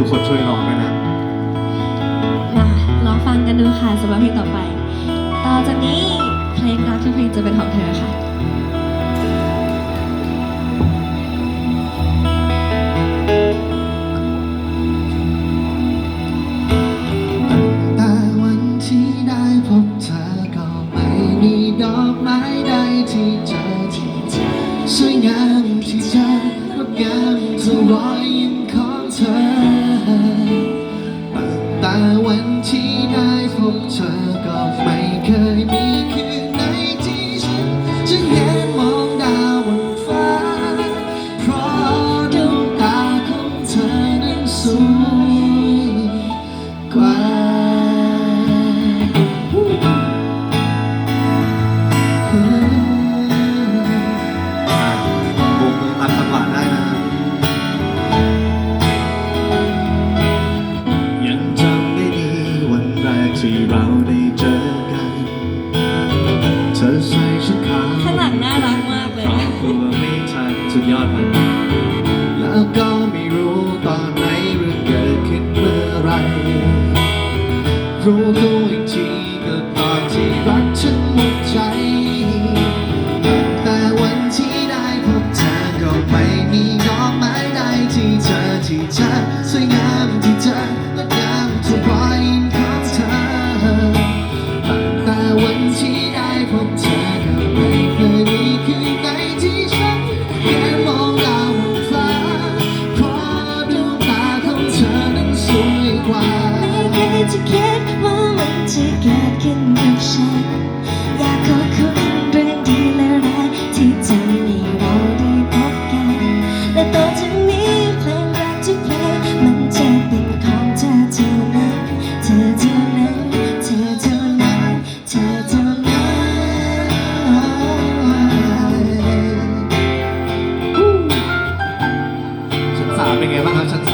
ทุกคนช่วยร้องด้วยนะมาลองฟังกันดูค่ะสำหรับเพลงต่อไป ต่อจากนี้เพลงรักทุกเพลงจะเป็นของเธอค่ะ แต่วันที่ได้พบเธอก็ไม่มีดอกไม้ใดที่เจอที่เธอสวยงามที่เธองดงามเท่ารอยยิ้มของเธอ แที่เราได้เจอกัน เธอใส่ชุดขาวข้างหลังน่ารักมากเลยขอบคุณไม่ทันสุดยอดมันแล้วก็ไม่รู้ตอนไหนเรื่องเกิดขึ้นเมื่อไหรรู้ตัว จะคิดว่ามันจะเกิดขึ้นกับฉัน อยากขอบคุณเรื่องดีและร้ายที่ทำให้เราได้พบกัน และต่อจากนี้เพลงรักทุกเพลงมันจะเป็นของเธอเท่านั้น เธอเท่านั้น เธอเท่านั้น เธอเท่านั้นชั้นสามเป็นไงบ้างครับชั้นส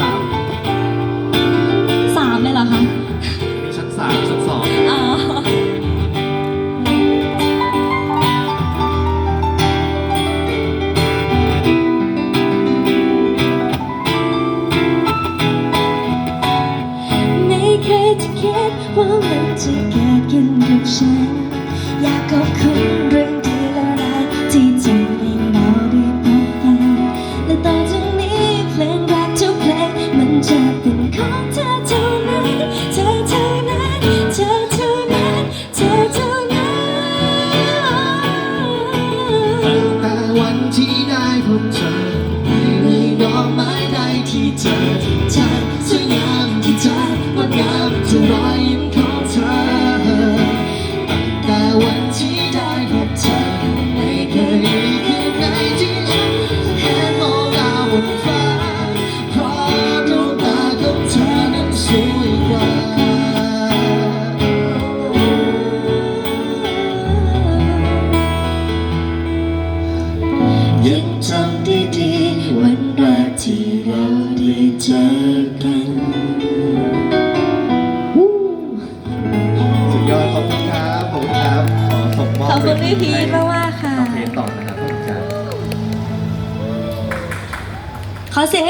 าม ว่เกิดขึ้นกับฉัน อยากขอบคุณเรื่องดีและร้ายที่ทำให้เราได้พบกันและต่อจากนี้เพลงรักทุกเพลงมันจะเป็นของเธอเท่านั้นเธอเท่านั้นเธอเท่านั้นเธอเท่านั้นตั้งแต่วันที่ได้พบเธอไม่มีดอกไม้ใดที่เธอที่เธอสวยงามที่เธองดงามทุกร กันสุดยอดขอบคุณครับขอบคุณครับขอส่งมอบขอบคุณเวพี่ทีพีทให้มากๆค่ะ น้องเพลงต่อนะครับขอบคุณครับ ขอเสียงให้